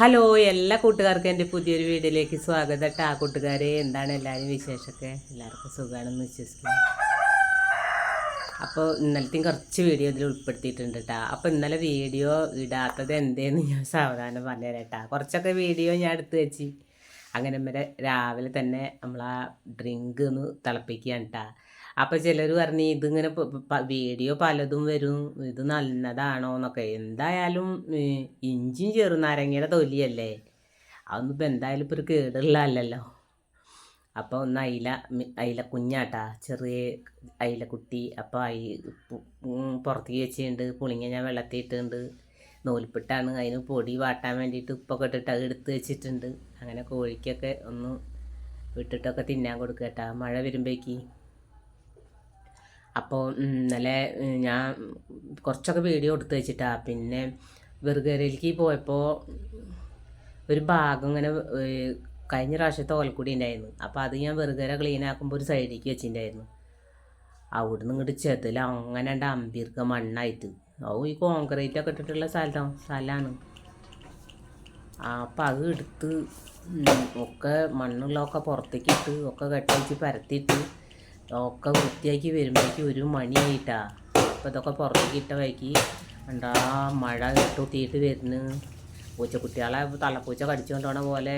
Hello എല്ലാ കൂട്ടുകാർക്കും എന്റെ പുതിയൊരു വീഡിയോയിലേക്ക് സ്വാഗതം. കേട്ടോ ആ കൂട്ടുകാരെ എന്താണ് എല്ലാവരും വിശേഷമൊക്കെ? എല്ലാവർക്കും സുഖമാണെന്ന് വിശ്വസിക്കുന്നു. അപ്പോൾ ഇന്നലത്തെയും കുറച്ച് വീഡിയോ ഇതിൽ ഉൾപ്പെടുത്തിയിട്ടുണ്ട് കേട്ടോ അപ്പോൾ ഇന്നലെ വീഡിയോ ഇടാത്തത് എന്തേന്ന് ഞാൻ സാവധാനം പറഞ്ഞുതരാം കേട്ടോ കുറച്ചൊക്കെ വീഡിയോ ഞാൻ എടുത്ത് വെച്ച്. അങ്ങനെ വരെ രാവിലെ തന്നെ നമ്മൾ ആ ഡ്രിങ്ക് ഒന്ന് തിളപ്പിക്കുകയാണ് കേട്ടോ അപ്പോൾ ചിലർ പറഞ്ഞ് ഇതിങ്ങനെ വീഡിയോ പലതും വരും. ഇത് നല്ലതാണോ എന്നൊക്കെ. എന്തായാലും ഇഞ്ചിയും ചെറുനാരങ്ങയുടെ തൊലിയല്ലേ? അതൊന്നും ഇപ്പം എന്തായാലും ഇപ്പോൾ ഒരു കേടുള്ള അല്ലല്ലോ അപ്പോൾ ഒന്ന് അയില അയില കുഞ്ഞാട്ടാ ചെറിയ അയിലക്കുട്ടി. അപ്പോൾ അയി പുറത്തേക്ക് വെച്ചിട്ടുണ്ട്. പുളിങ്ങ ഞാൻ വെള്ളത്തിയിട്ടുണ്ട്. നൂൽപ്പിട്ടാണ്. അതിന് പൊടി വാട്ടാൻ വേണ്ടിയിട്ട് ഉപ്പൊക്കെ ഇട്ടിട്ട് അത് എടുത്ത് വെച്ചിട്ടുണ്ട്. അങ്ങനെ കോഴിക്കൊക്കെ ഒന്ന് വിട്ടിട്ടൊക്കെ തിന്നാൻ കൊടുക്കട്ടാ. കേട്ടാ മഴ വരുമ്പോഴേക്ക്. അപ്പോൾ ഇന്നലെ ഞാൻ കുറച്ചൊക്കെ വീഡിയോ എടുത്ത് വെച്ചിട്ടാണ് പിന്നെ വെറുകരയിലേക്ക് പോയപ്പോൾ ഒരു ഭാഗം ഇങ്ങനെ കഴിഞ്ഞ പ്രാവശ്യത്തെ ഓലക്കുടി ഉണ്ടായിരുന്നു. അപ്പോൾ അത് ഞാൻ വെറുകര ക്ലീൻ ആക്കുമ്പോൾ ഒരു സൈഡിലേക്ക് വെച്ചിട്ടുണ്ടായിരുന്നു അവിടുന്ന് ഇങ്ങോട്ട് ചെതിൽ അങ്ങനെ ഉണ്ട് അമ്പീർക്ക മണ്ണായിട്ട്. ഓ ഈ കോൺക്രീറ്റ് ഒക്കെ ഇട്ടിട്ടുള്ള സ്ഥലം സ്ഥലമാണ് അപ്പം അത് എടുത്ത് ഒക്കെ മണ്ണുള്ളതൊക്കെ പുറത്തേക്ക് ഇട്ട് ഒക്കെ കെട്ടിച്ച് പരത്തിയിട്ട് ഒക്കെ വൃത്തിയാക്കി വരുമ്പോഴേക്കും ഒരു മണിയായിട്ടാ. അപ്പോൾ ഇതൊക്കെ പുറത്തേക്ക് ഇട്ട വഴിക്ക് എന്താ മഴ തൊട്ടിയിട്ട് വരുന്നു. പൂച്ചക്കുട്ടികളെ തള്ളപ്പൂച്ച കടിച്ചുകൊണ്ടോണ പോലെ.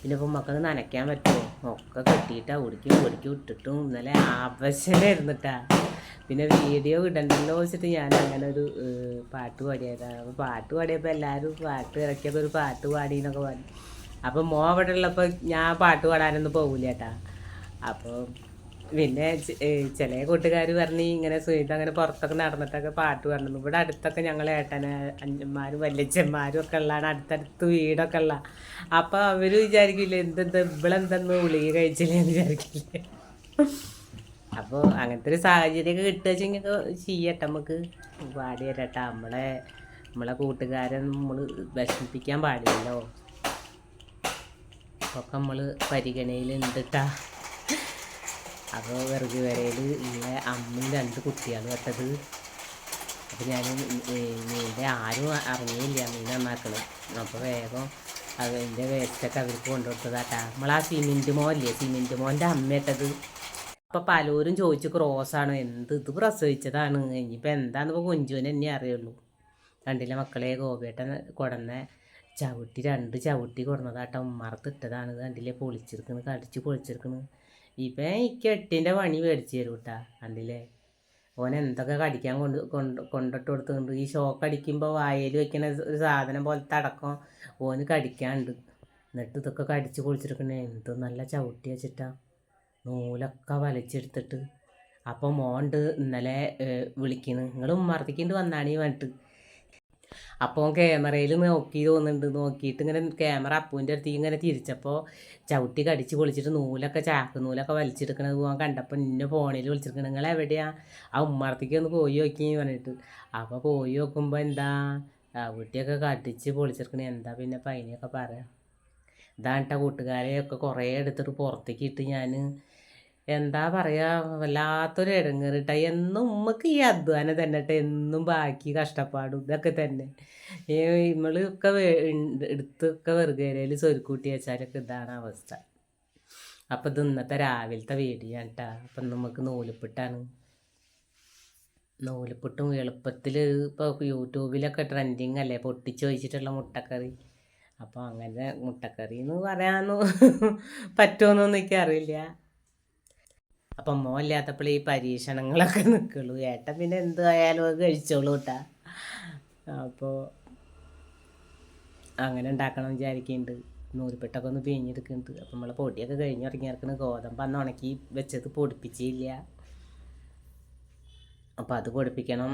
പിന്നെ ഇപ്പം മക്കൾക്ക് നനയ്ക്കാൻ പറ്റുമോ? ഒക്കെ കെട്ടിയിട്ടാ ഒടിക്കും ഒടിക്കും ഇട്ടിട്ടും ഇന്നലെ ആവശ്യമായിരുന്നിട്ടാ പിന്നെ വീഡിയോ ഇടണ്ടല്ലോ വെച്ചിട്ട് ഞാൻ അങ്ങനെ ഒരു പാട്ട് പാടിയതാണ് അപ്പോൾ പാട്ട് പാടിയപ്പോൾ എല്ലാവരും പാട്ട് ഇറക്കിയപ്പോൾ ഒരു പാട്ട് പാടി എന്നൊക്കെ പറഞ്ഞു. അപ്പോൾ മോ അവിടെ ഉള്ളപ്പോൾ ഞാൻ പാട്ട് പാടാനൊന്നും പോകില്ല ചേട്ടാ അപ്പോൾ പിന്നെ ചില കൂട്ടുകാർ പറഞ്ഞ് ഇങ്ങനെ സുനിത അങ്ങനെ പുറത്തൊക്കെ നടന്നിട്ടൊക്കെ പാട്ട് പറഞ്ഞു ഇവിടെ അടുത്തൊക്കെ ഞങ്ങൾ ഏട്ടന് അഞ്ചന്മാരും വല്യച്ഛന്മാരും ഒക്കെ ഉള്ളതാണ് അടുത്തടുത്ത് വീടൊക്കെ ഉള്ള. അപ്പോൾ അവർ വിചാരിക്കില്ലേ എന്തെന്ത് ഇവളെന്തെന്ന് ഗുളിക കഴിച്ചില്ലേ? വിചാരിക്കില്ലേ. അപ്പോൾ അങ്ങനത്തെ ഒരു സാഹചര്യമൊക്കെ വെച്ചെങ്കിൽ ചെയ്യട്ടെ നമുക്ക്. പാടി തരട്ടെ നമ്മളെ നമ്മളെ കൂട്ടുകാരെ നമ്മൾ വിഷമിപ്പിക്കാൻ പാടില്ലല്ലോ. ഒക്കെ നമ്മൾ പരിഗണനയിൽ കേട്ടാ അപ്പോൾ വെറുതെ വരയിൽ ഇങ്ങനെ അമ്മയും രണ്ട് കുട്ടികളും പെട്ടത്. അപ്പോൾ ഞാൻ മീന്റെ ആരും അറിഞ്ഞില്ല മീൻ നന്നാക്കണം. അപ്പോൾ വേഗം അതിന്റെ വേസ്റ്റൊക്കെ അവർക്ക് കൊണ്ടുകൊടുത്തതാട്ടാ നമ്മൾ ആ സിമെന്റ് മോല്ലേ സിമെന്റ് മോന്റെ അമ്മയിട്ടത് അപ്പോൾ പലരും ചോദിച്ചു ക്രോസാണ് എന്ത്? ഇത് പ്രസവിച്ചതാണ്. ഇനിയിപ്പോൾ എന്താണെന്ന് ഇപ്പോൾ കുഞ്ചുവിന് തന്നെ അറിയുള്ളൂ. കണ്ടില്ല മക്കളെ ഗോപിയേട്ടൻ കൊടന്ന ചവിട്ടി രണ്ട് ചവിട്ടി കൊടുന്നതാട്ടോ. ഉമ്മറത്തിട്ടതാണ് രണ്ടിലെ പൊളിച്ചെടുക്കണ് കടിച്ച് പൊളിച്ചെടുക്കണ് ഇപ്പം ഈ കെട്ടിന്റെ പണി മേടിച്ചു തരും കേട്ടാ കണ്ടില്ലേ? ഓൻ എന്തൊക്കെ കടിക്കാൻ കൊണ്ട് കൊണ്ട് കൊണ്ടിട്ട് കൊടുത്തുകൊണ്ട് ഈ ഷോക്ക് അടിക്കുമ്പോൾ വായിൽ വെക്കുന്ന ഒരു സാധനം പോലത്തെ അടക്കം ഓന് കടിക്കാണ്ട്. എന്നിട്ട് ഇതൊക്കെ കടിച്ച് പൊളിച്ചെടുക്കണേ എന്ത് നല്ല ചവിട്ടി വെച്ചിട്ടാ. നൂലൊക്കെ വലിച്ചെടുത്തിട്ട്. അപ്പോൾ മോണ്ട് ഇന്നലെ വിളിക്കുന്നു നിങ്ങൾ ഉമ്മർത്തിക്കൊണ്ട് വന്നാണീ പറഞ്ഞിട്ട്. അപ്പോൾ ക്യാമറയിൽ നോക്കി തോന്നുന്നുണ്ട്. നോക്കിയിട്ട് ഇങ്ങനെ ക്യാമറ അപ്പൂന്റെ അടുത്ത് ഇങ്ങനെ തിരിച്ചപ്പോൾ ചവിട്ടി കടിച്ച് പൊളിച്ചിട്ട് നൂലൊക്കെ ചാക്ക് നൂലൊക്കെ വലിച്ചെടുക്കണത് പോകാൻ കണ്ടപ്പോൾ ഇന്ന ഫോണിൽ വിളിച്ചിരിക്കണം. നിങ്ങൾ എവിടെയാ? ആ ഉമ്മർത്തേക്ക് ഒന്ന് പോയി നോക്കി പറഞ്ഞിട്ട്. അപ്പോൾ പോയി നോക്കുമ്പോൾ എന്താ? ചവിട്ടിയൊക്കെ കടിച്ച് പൊളിച്ചെടുക്കണേ എന്താ പിന്നെ പൈനയൊക്കെ പറയാം? ഇതാണ് കേട്ടോ കൂട്ടുകാരെയൊക്കെ കുറേ എടുത്തിട്ട് പുറത്തേക്ക് ഇട്ട് ഞാൻ എന്താ പറയുക വല്ലാത്തൊരു ഇടങ്ങേറിട്ട എന്നും ഉമ്മക്ക് ഈ അധ്വാനം തന്നെ എന്നും ബാക്കി കഷ്ടപ്പാടും ഇതൊക്കെ തന്നെ. ഈ നമ്മളൊക്കെ എടുത്തൊക്കെ വെറുകേരയിൽ സ്വരുക്കൂട്ടി വെച്ചാലൊക്കെ ഇതാണ് അവസ്ഥ. അപ്പം ഇന്നത്തെ രാവിലത്തെ വീഡിയോ കേട്ടോ അപ്പം നമുക്ക് നൂലിപ്പിട്ടാണ്. നൂലിപ്പിട്ടും എളുപ്പത്തിൽ ഇപ്പോൾ യൂട്യൂബിലൊക്കെ ട്രെൻഡിങ് അല്ലേ പൊട്ടിച്ച് വെച്ചിട്ടുള്ള മുട്ടക്കറി. അപ്പോൾ അങ്ങനെ മുട്ടക്കറി എന്ന് പറയാനൊന്നും പറ്റുമെന്നൊന്നും എനിക്കറിയില്ല. അപ്പം മോല്ലാത്തപ്പോൾ ഈ പരീക്ഷണങ്ങളൊക്കെ നിൽക്കുള്ളൂ ഏട്ടൻ പിന്നെ എന്തായാലും അത് കഴിച്ചോളൂ കേട്ടാ അപ്പോൾ അങ്ങനെ ഉണ്ടാക്കണം വിചാരിക്കുന്നുണ്ട് നൂൽപ്പെട്ടൊക്കെ ഒന്ന് പിഴിഞ്ഞെടുക്കുന്നുണ്ട് അപ്പം നമ്മളെ പൊടിയൊക്കെ കഴിഞ്ഞ് ഇറങ്ങിയിറക്കണ ഗോതമ്പ് അന്ന് ഉണക്കി വെച്ചത് പൊടിപ്പിച്ചില്ല. അപ്പോൾ അത് പൊടിപ്പിക്കണം.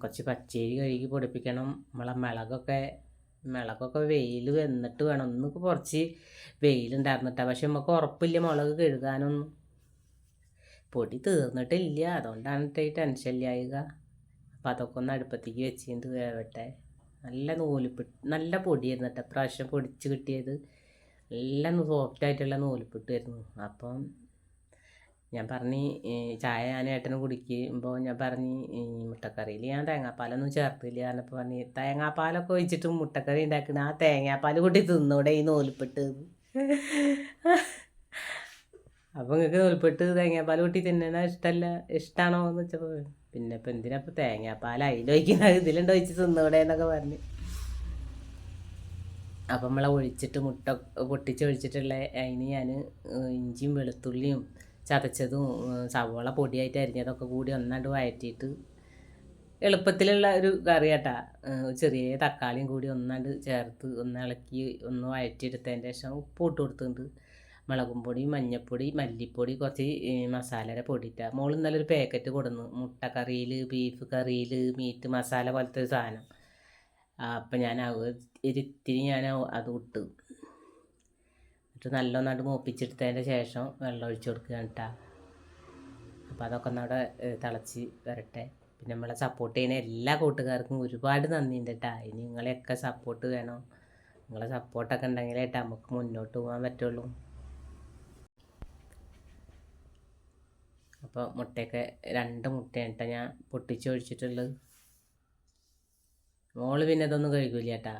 കുറച്ച് പച്ചരി കഴുകി പൊടിപ്പിക്കണം. നമ്മളെ മിളകൊക്കെ മിളകൊക്കെ വെയിൽ വന്നിട്ട് വേണം. ഒന്നൊക്കെ കുറച്ച് വെയിലുണ്ടായിരുന്നിട്ടാണ് പക്ഷെ നമുക്ക് ഉറപ്പില്ല മുളക് കഴുകാനൊന്നും. പൊടി തീർന്നിട്ടില്ല. അതുകൊണ്ടാണ് ട്ടോ ഈ ടെൻഷൻ ഇല്ലായുക അപ്പം അതൊക്കെ ഒന്ന് അടുപ്പത്തേക്ക് വെച്ചിട്ട് വേവട്ടെ. നല്ല നൂലിപ്പിട്ട് നല്ല പൊടിയായിരുന്നു കേട്ടോ പ്രാവശ്യം പൊടിച്ച് കിട്ടിയത്. നല്ല സോഫ്റ്റ് ആയിട്ടുള്ള നൂലിപ്പിട്ടായിരുന്നു അപ്പം ഞാൻ പറഞ്ഞു ചായ ഞാൻ ഏട്ടന് കുടിക്കുമ്പോൾ ഞാൻ പറഞ്ഞു മുട്ടക്കറിയിൽ ഞാൻ തേങ്ങാപ്പാലൊന്നും ചേർത്തില്ല എന്നപ്പോൾ പറഞ്ഞു തേങ്ങാപ്പാലൊക്കെ ഒഴിച്ചിട്ട് മുട്ടക്കറി ഉണ്ടാക്കണ ആ തേങ്ങാപ്പാൽ കൂട്ടി തിന്നൂടെ ഈ നൂൽപ്പെട്ട് അപ്പോൾ നിങ്ങൾക്ക് നൂൽപ്പെട്ട് തേങ്ങാപ്പാൽ കൂട്ടി തിന്നണ ഇഷ്ടമല്ല ഇഷ്ടമാണോ എന്ന് വെച്ചപ്പോൾ പിന്നെ ഇപ്പം എന്തിനാ തേങ്ങാപ്പാൽ അതിലൊഴിക്കുന്നത് ഇതിലുണ്ട് ഒഴിച്ച് തിന്നൂടെ എന്നൊക്കെ പറഞ്ഞ്. അപ്പം നമ്മളെ ഒഴിച്ചിട്ട് മുട്ട പൊട്ടിച്ച് ഒഴിച്ചിട്ടുള്ള അതിന് ഞാൻ ഇഞ്ചിയും വെളുത്തുള്ളിയും ചതച്ചതും സവോള പൊടിയായിട്ട് അരിഞ്ഞതൊക്കെ കൂടി ഒന്നാണ്ട് വഴറ്റിയിട്ട് എളുപ്പത്തിലുള്ള ഒരു കറി കേട്ടാ ചെറിയ തക്കാളിയും കൂടി ഒന്നാണ്ട് ചേർത്ത് ഒന്ന് ഇളക്കി ഒന്ന് വഴറ്റിയെടുത്തതിന്റെ ശേഷം ഉപ്പ് ഇട്ട് കൊടുത്തിട്ടുണ്ട്. മുളകും പൊടി മഞ്ഞൾപ്പൊടി മല്ലിപ്പൊടി കുറച്ച് മസാലയുടെ പൊടി ഇട്ടാൽ മോൾ ഇന്നലെ ഒരു പാക്കറ്റ് കൊടുന്നു. മുട്ടക്കറിയിൽ ബീഫ് കറിയിൽ മീറ്റ് മസാല പോലത്തെ ഒരു സാധനം. അപ്പം ഞാൻ ഇരുത്തിരി ഞാൻ അത് ഇട്ട്. എന്നിട്ട് നല്ലൊന്നായിട്ട് മൂപ്പിച്ചെടുത്തതിന്റെ ശേഷം വെള്ളം ഒഴിച്ചു കൊടുക്കുക കേട്ടാ അപ്പം അതൊക്കെ ഒന്നവിടെ തിളച്ച് വരട്ടെ. പിന്നെ നമ്മളെ സപ്പോർട്ട് ചെയ്യുന്ന എല്ലാ കൂട്ടുകാർക്കും ഒരുപാട് നന്ദിയുണ്ട് കേട്ടാ ഇനി നിങ്ങളെയൊക്കെ സപ്പോർട്ട് വേണം. നിങ്ങളെ സപ്പോർട്ടൊക്കെ ഉണ്ടെങ്കിലേട്ടാ നമുക്ക് മുന്നോട്ട് പോകാൻ പറ്റുള്ളൂ. അപ്പോൾ മുട്ടയൊക്കെ രണ്ട് മുട്ടയാണ് ഞാൻ പൊട്ടിച്ചൊഴിച്ചിട്ടുള്ളത് മോൾ പിന്നെ ഇതൊന്നും കഴിക്കൂല ചേട്ടാ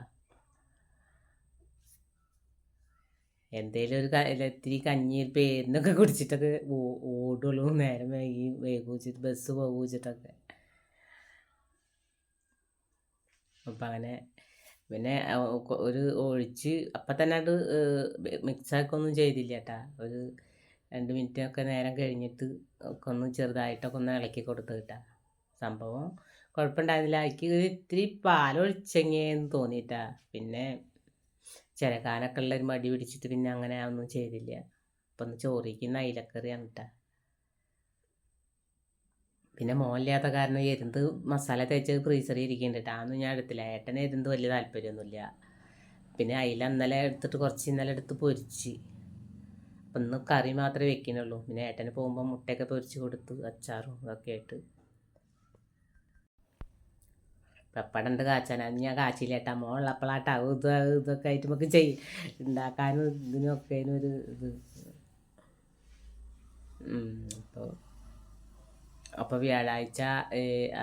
എന്തേലും ഒരു ഇത്തിരി കഞ്ഞി പേരിനൊക്കെ കുടിച്ചിട്ടൊക്കെ ഓടുള്ളൂ. നേരം വൈകി വൈകൂച്ചിട്ട് ബസ് പോകൂച്ചിട്ടൊക്കെ അപ്പം അങ്ങനെ പിന്നെ ഒരു ഒഴിച്ച് അപ്പം തന്നെ അത് മിക്സാക്കൊന്നും ചെയ്തില്ല ചേട്ടാ ഒരു രണ്ട് മിനിറ്റൊക്കെ നേരം കഴിഞ്ഞിട്ട് ഒക്കെ ഒന്ന് ചെറുതായിട്ടൊക്കെ ഒന്ന് ഇളക്കി കൊടുത്ത് കിട്ടാം സംഭവം കുഴപ്പമുണ്ടായിരുന്നില്ല. എനിക്ക് ഇത്തിരി പാലൊഴിച്ചെങ്ങേന്ന് തോന്നിയിട്ടാ. പിന്നെ ചിലക്കാനൊക്കെ ഉള്ളൊരു മടി പിടിച്ചിട്ട് പിന്നെ അങ്ങനെ ഒന്നും ചെയ്തില്ല. അപ്പം ഒന്ന് ചോറിക്കുന്ന അയിലക്കറിയാണ് കേട്ടാ പിന്നെ മോനില്ലാത്ത കാരണം എരുന്ത് മസാല തേച്ച് ഫ്രീസറിൽ ഇരിക്കുന്നുണ്ട് അതൊന്നും ഞാൻ എടുത്തില്ല. ഏട്ടന് എരുന്ത് വലിയ താല്പര്യമൊന്നുമില്ല. പിന്നെ അയില ഇന്നലെ എടുത്തിട്ട് കുറച്ച് ഇന്നലെ എടുത്ത് പൊരിച്ച്. അപ്പം ഇന്ന് കറി മാത്രമേ വെക്കുന്നുള്ളൂ പിന്നെ ഏട്ടന് പോകുമ്പോൾ മുട്ടയൊക്കെ പൊരിച്ച് കൊടുത്തു അച്ചാറും ഇതൊക്കെ ആയിട്ട്. പപ്പടണ്ട് കാച്ചാൻ അത് ഞാൻ കാച്ചില്ല ഏട്ടാ. മോളുള്ളപ്പോഴാട്ടാ ഇത് ഇതൊക്കെ ആയിട്ട് നമുക്ക് ചെയ്യും ഉണ്ടാക്കാനും ഇതിനൊക്കെ ഒരു ഇത്. അപ്പോൾ അപ്പോൾ വ്യാഴാഴ്ച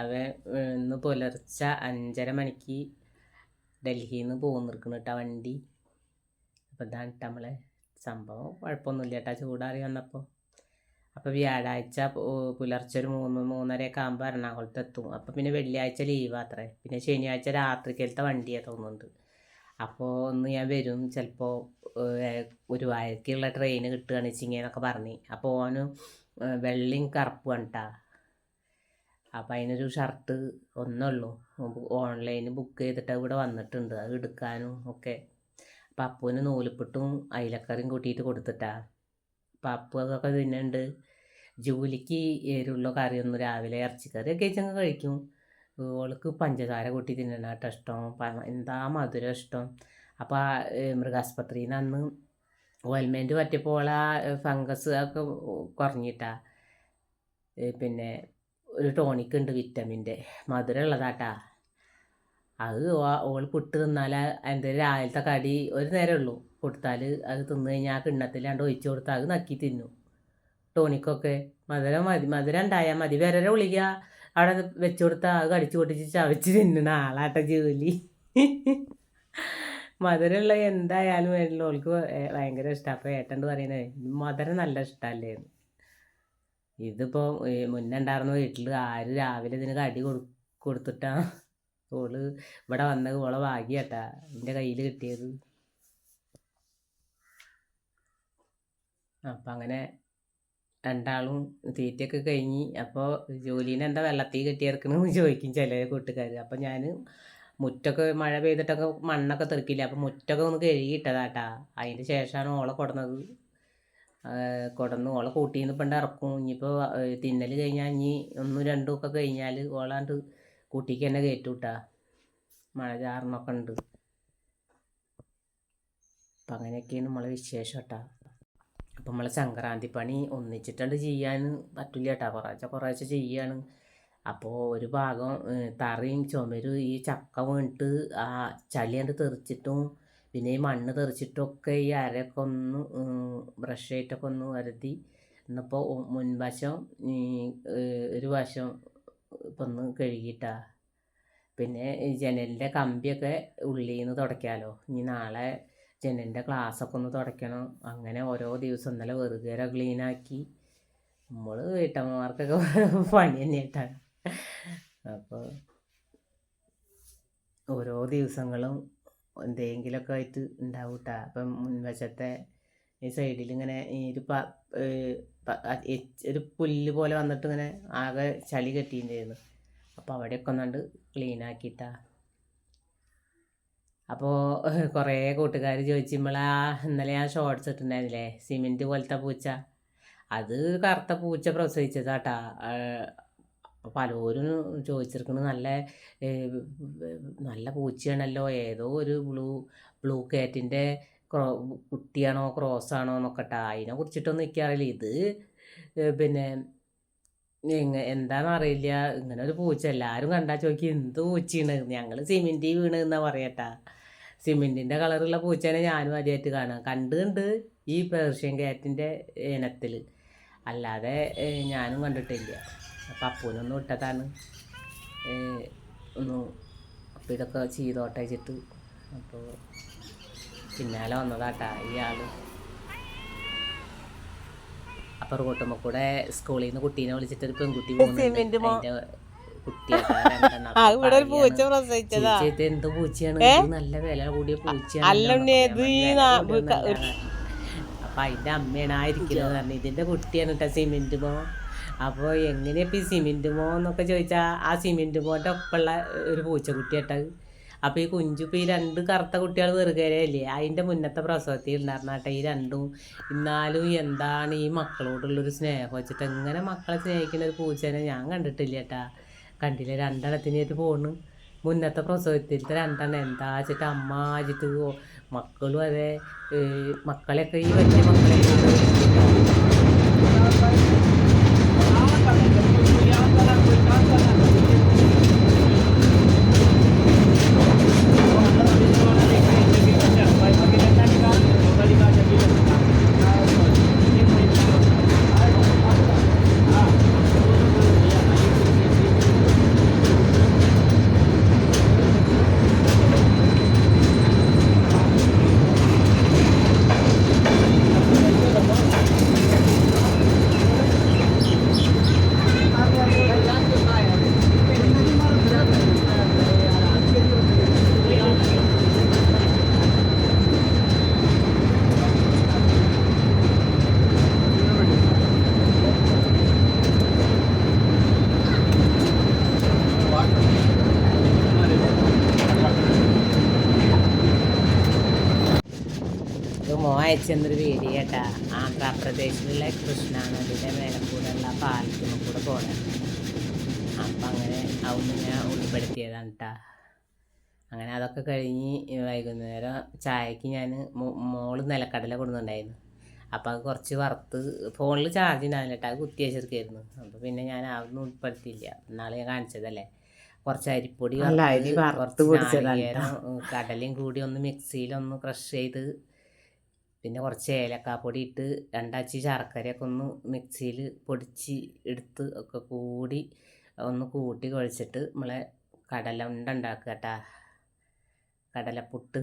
അവൻ ഇന്ന് പുലർച്ചെ അഞ്ചര മണിക്ക് ഡൽഹിയിൽ നിന്ന് പോന്നിരിക്കണം കേട്ടോ വണ്ടി. അപ്പോൾ ഇതാണ് നമ്മളെ സംഭവം കുഴപ്പമൊന്നുമില്ല കേട്ടോ ചൂടാറി വന്നപ്പോൾ അപ്പോൾ വ്യാഴാഴ്ച പുലർച്ചെ ഒരു മൂന്ന് മൂന്നരയൊക്കെ ആകുമ്പോൾ എറണാകുളത്ത് എത്തും. അപ്പോൾ പിന്നെ വെള്ളിയാഴ്ച ലീവ് അത്രേ. പിന്നെ ശനിയാഴ്ച രാത്രിക്കലത്തെ വണ്ടിയാണ് തോന്നുന്നുണ്ട് അപ്പോൾ ഒന്ന് ഞാൻ വരും. ചിലപ്പോൾ ഒരു ഗുരുവായൂർക്കുള്ള ട്രെയിൻ കിട്ടുകയാണ് വെച്ചിങ്ങന്നൊക്കെ പറഞ്ഞ്. അപ്പോൾ ഓന് വെള്ളയും കറുപ്പ് കണ്ടാ അപ്പം അതിനൊരു ഷർട്ട് ഒന്നുള്ളൂ ഓൺലൈനിൽ ബുക്ക് ചെയ്തിട്ട് ഇവിടെ വന്നിട്ടുണ്ട്. അത് എടുക്കാനും ഒക്കെ. അപ്പം അപ്പൂന് നൂലിപ്പിട്ടും അയിലക്കറിയും കൂട്ടിയിട്ട് കൊടുത്തിട്ടാ. അപ്പം അപ്പു അതൊക്കെ തിന്നുന്നുണ്ട് ജോലിക്ക് എരുള്ള കറിയൊന്നും രാവിലെ ഇറച്ചിക്കറിയൊക്കെ വെച്ചങ്ങ് കഴിക്കും. ഓൾക്ക് പഞ്ചസാര കൂട്ടി തിന്നണ കേട്ടോ ഇഷ്ടം. എന്താ മധുരം ഇഷ്ടം. അപ്പോൾ ആ മൃഗാസ്പത്രിയിൽ നിന്ന് അന്ന് ഓയിൽമെന്റ് പറ്റിയപ്പോൾ ആ ഫംഗസ് ഒക്കെ കുറഞ്ഞിട്ടാ. പിന്നെ ഒരു ടോണിക് ഉണ്ട് വിറ്റമിന്റെ. മധുരം ഉള്ളതാട്ടാ. അത് ഓൾ പുട്ട് തിന്നാൽ എന്തെങ്കിലും രാവിലത്തെ കടി ഒരു നേരം ഉള്ളൂ കൊടുത്താൽ അത് തിന്നു കഴിഞ്ഞാൽ ആ കിണ്ണത്തിലാണ്ട് ഒഴിച്ചു കൊടുത്താൽ അത് നക്കി തിന്നു. ടോണിക്കൊക്കെ മധുരം മതി മധുരം ഉണ്ടായാൽ മതി. വിരര ഒളിക്കുക അവിടെ വെച്ചു കൊടുത്താൽ അത് കടിച്ചു പൊട്ടിച്ച് ചവച്ച് തിന്നണ ആളാട്ട ജോലി. മധുരമുള്ള എന്തായാലും വേണ്ടില്ല. ഓൾക്ക് ഭയങ്കര ഇഷ്ടമാണ് അപ്പോൾ ഏട്ടന്റെ പറയുന്നത് മധുരം നല്ല ഇഷ്ടമല്ലേ ഇതിപ്പോൾ മുന്നേ ഉണ്ടായിരുന്ന വീട്ടിൽ ആര് രാവിലെ ഇതിന് കടി കൊടു കൊടുത്തിട്ടാ ഓൾ ഇവിടെ വന്നത് ഓളെ ഭാഗ്യട്ടാ. എന്റെ കയ്യിൽ കിട്ടിയത്. അപ്പം അങ്ങനെ രണ്ടാളും തീറ്റയൊക്കെ കഴിഞ്ഞ് അപ്പോൾ ജോലീനെ എന്താ വെള്ളത്തിൽ കെട്ടിയിറക്കണമെന്ന് ചോദിക്കും ചില കൂട്ടുകാർ അപ്പം ഞാൻ മുറ്റൊക്കെ മഴ പെയ്തിട്ടൊക്കെ മണ്ണൊക്കെ തെറിക്കില്ല അപ്പം മുറ്റൊക്കെ ഒന്ന് കഴുകിയിട്ടതാട്ടാ അതിന് ശേഷമാണ് ഓളെ കൊടുന്നത്. കൊടന്ന് ഓളെ കൂട്ടിന്ന് ഇപ്പം ഇറക്കും. ഇനിയിപ്പോൾ തിന്നൽ കഴിഞ്ഞാൽ ഇനി ഒന്നും രണ്ടും ഒക്കെ കഴിഞ്ഞാൽ ഓളാണ്ട് കൂട്ടിക്ക് തന്നെ കയറ്റും കേട്ടാ മഴ ചാറിനൊക്കെ ഉണ്ട് അപ്പം അങ്ങനെയൊക്കെയാണ് നമ്മളെ വിശേഷം കേട്ടാ അപ്പം നമ്മളെ സംക്രാന്തി പണി ഒന്നിച്ചിട്ടുണ്ട് ചെയ്യാൻ പറ്റില്ല കേട്ടാ കുറേശ്ശെ കുറേശ്ശെ ചെയ്യാണ്. അപ്പോൾ ഒരു ഭാഗം തറയും ചുമരും ഈ ചക്ക വീണിട്ട് ആ ചളി കണ്ട് തെറിച്ചിട്ടും പിന്നെ ഈ മണ്ണ് തെറിച്ചിട്ടൊക്കെ ഈ അരയൊക്കെ ഒന്ന് ബ്രഷ് ആയിട്ടൊക്കെ ഒന്ന് വരുത്തി. എന്നിപ്പോൾ മുൻവശം ഒരു വശം ഒന്ന് കഴുകിയിട്ടാ. പിന്നെ ജനലിന്റെ കമ്പിയൊക്കെ ഉള്ളിൽ നിന്ന് തുടയ്ക്കാമല്ലോ ഇനി നാളെ ജനലിന്റെ ഒക്കെ ഒന്ന് തുടയ്ക്കണം. അങ്ങനെ ഓരോ ദിവസം ഇന്നലെ വെറുതെ ക്ലീനാക്കി നമ്മൾ വീട്ടമ്മമാർക്കൊക്കെ പണി തന്നെയായിട്ടാണ്. അപ്പോൾ ഓരോ ദിവസങ്ങളും എന്തെങ്കിലുമൊക്കെ ആയിട്ട് ഉണ്ടാവും കേട്ടോ അപ്പം മുൻവശത്തെ ഈ സൈഡിൽ ഇങ്ങനെ ഈ ഒരു ഒരു പുല്ല് പോലെ വന്നിട്ട് ഇങ്ങനെ ആകെ ചളി കെട്ടിയിട്ടുണ്ടായിരുന്നു. അപ്പോൾ അവിടെയൊക്കെ ഒന്നാണ്ട് ക്ലീൻ ആക്കിയിട്ടാ. അപ്പോൾ കുറേ കൂട്ടുകാർ ചോദിച്ചുമ്പോളാ ഇന്നലെ ഞാൻ ഷോർട്സ് ഇട്ടിട്ടുണ്ടായിരുന്നില്ലേ? സിമെന്റ് പോലത്തെ പൂച്ച. അത് കറുത്ത പൂച്ച പ്രസവിച്ചതാട്ടാ. പലരും ചോദിച്ചിരിക്കുന്നു നല്ല നല്ല പൂച്ചയാണല്ലോ. ഏതോ ഒരു ബ്ലൂ ബ്ലൂ കാറ്റിന്റെ ക്രോ കുട്ടിയാണോ ക്രോസ് ആണോ എന്നൊക്കെ കേട്ടോ അതിനെ കുറിച്ചിട്ടൊന്നും എനിക്കറിയില്ല ഇത് പിന്നെ എങ്ങ എന്താണെന്ന് അറിയില്ല ഇങ്ങനെ ഒരു പൂച്ച എല്ലാവരും കണ്ടാൽ ചോദിക്കും എന്ത് പൂച്ചയാണ്? ഞങ്ങൾ സിമെന്റ് വീണ് എന്നാ പറയട്ടാ സിമെന്റിന്റെ കളറുള്ള പൂച്ചേനെ ഞാനും ആദ്യമായിട്ട് കാണാം കണ്ടുണ്ട് ഈ പേർഷ്യൻ കാറ്റിന്റെ ഇനത്തിൽ അല്ലാതെ ഞാനും കണ്ടിട്ടില്ല. അപ്പം അപ്പൂനൊന്നും ഇട്ടതാണ്. ഒന്ന് അപ്പം ഇതൊക്കെ ചെയ്തോട്ടയച്ചിട്ട് അപ്പോൾ പിന്നാലെ വന്നതാട്ടാ ഈ ആൾ. അപ്പൊ റോട്ടുമ്പോ കൂടെ സ്കൂളിൽ നിന്ന് കുട്ടീനെ വിളിച്ചിട്ട് ഒരു പെൺകുട്ടി പോകുന്നുണ്ട് അപ്പൊ പ്രസവിച്ചതാ. എന്ത് പൂച്ചയാണ്? നല്ല വില കൂടിയ പൂച്ചയാണ് അപ്പൊ അതിന്റെ അമ്മയാണ് ആയിരിക്കുന്നത് പറഞ്ഞു ഇതിന്റെ കുട്ടിയാണ് കേട്ടോ സിമെന്റ് മോ. അപ്പോൾ എങ്ങനെയാ ഈ സിമെന്റ് മോ എന്നൊക്കെ ചോദിച്ചാൽ ആ സിമെന്റ് മോന്റെ ഒപ്പമുള്ള ഒരു പൂച്ചക്കുട്ടിയാട്ടത് അപ്പോൾ ഈ കുഞ്ചു ഇപ്പോൾ ഈ രണ്ട് കറുത്ത കുട്ടികൾ വെറുകരയല്ലേ അതിന്റെ മുന്നത്തെ പ്രസവത്തിൽ ഉണ്ടായിരുന്നാട്ടെ ഈ രണ്ടും എന്നാലും എന്താണ് ഈ മക്കളോടുള്ളൊരു സ്നേഹം വെച്ചിട്ട് എങ്ങനെ മക്കളെ സ്നേഹിക്കുന്ന ഒരു പൂച്ചേനെ ഞാൻ കണ്ടിട്ടില്ല കേട്ടാ കണ്ടില്ല രണ്ടെണ്ണത്തിനായിട്ട് പോണ്. മുന്നത്തെ പ്രസവത്തിലത്തെ രണ്ടെണ്ണം എന്താ വെച്ചിട്ട് അമ്മ വെച്ചിട്ട് മക്കളും അതെ മക്കളെയൊക്കെ ഈ വലിയ മക്കളെയൊക്കെ അയച്ചെന്നൊരു വീഡിയോ കേട്ടാ. ആന്ധ്രാപ്രദേശിലുള്ള കൃഷ്ണ നദിയുടെ മേലെ കൂടെയുള്ള പാലത്തിന് കൂടെ പോകണം അപ്പം അങ്ങനെ ഞാൻ ഉൾപ്പെടുത്തിയതാണ് കേട്ടാ അങ്ങനെ അതൊക്കെ കഴിഞ്ഞ് വൈകുന്നേരം ചായക്ക് ഞാൻ മോൾ നിലക്കടല കൊടുക്കുന്നുണ്ടായിരുന്നു അപ്പോൾ അത് കുറച്ച് വറുത്ത് ഫോണിൽ ചാർജ് ഉണ്ടാവില്ല കേട്ടോ അത് കുത്തി വെച്ചിരിക്കായിരുന്നു അപ്പോൾ പിന്നെ ഞാൻ അവിടുന്ന് ഉൾപ്പെടുത്തിയില്ല. നാളെ ഞാൻ കാണിച്ചതല്ലേ. കുറച്ച് അരിപ്പൊടി കുറച്ച് കടലയും കൂടി ഒന്ന് മിക്സിയിലൊന്ന് ക്രഷ് ചെയ്ത് പിന്നെ കുറച്ച് ഏലക്കാപ്പൊടി ഇട്ട് രണ്ടാച്ചി ശർക്കരയൊക്കെ ഒന്ന് മിക്സിയിൽ പൊടിച്ച് എടുത്ത് ഒക്കെ കൂടി ഒന്ന് കൂട്ടി കുഴച്ചിട്ട് നമ്മളെ കടല ഉണ്ട ഉണ്ടാക്കുക കേട്ടാ. കടലപ്പുട്ട്.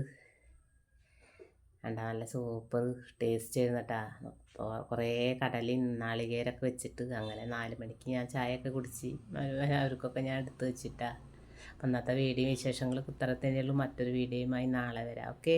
കണ്ടാ നല്ല സൂപ്പർ ടേസ്റ്റ് ആയിരുന്നു കേട്ടാ. കുറേ കടലയും നാളികേരൊക്കെ വെച്ചിട്ട് അങ്ങനെ നാല് മണിക്ക് ഞാൻ ചായയൊക്കെ കുടിച്ച് അവ- അവർക്കൊക്കെ ഞാൻ എടുത്ത് വെച്ചിട്ടാ. അപ്പം ഇന്നത്തെ വീഡിയോ വിശേഷങ്ങൾ കുത്തറത്തന്നെയുള്ളൂ മറ്റൊരു വീഡിയോയുമായി നാളെ വരാം. ഓക്കെ?